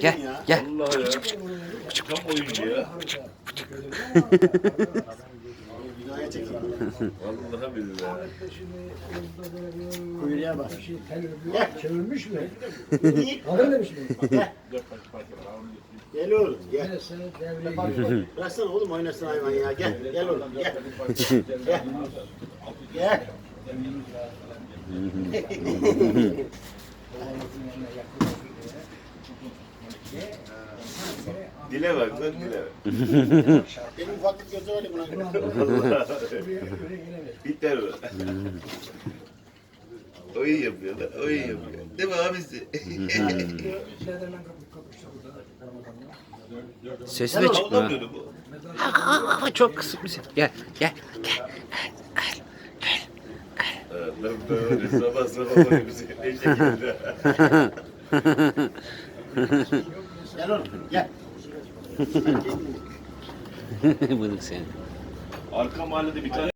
Gel ya. gel. Allah ya. Tam oyuncu ya. Vallahi billahi. Kuyruğa bak. Gel. Çevirmiş mi? İyi. Kadın demiş mi? Gel. Oğlum gel. Bıraksana oğlum oynasın hayvan ya. Gel. Gel oğlum gel. Gel. Gel. Dile bak lan dile. Benim ufaklık gözü öyle buna. Biter bu. O iyi yapıyor lan. O iyi yapıyor. Değil mi abisi? Sesi de çıkmıyor. Anlamıyordu bu. Ama çok kısık bir ses. Gel gel gel. Ha, Ben böyle sabah sabah böyle şey ne şekilde. Gel oğlum gel. Bıdık seni. Arka mahallede bir tane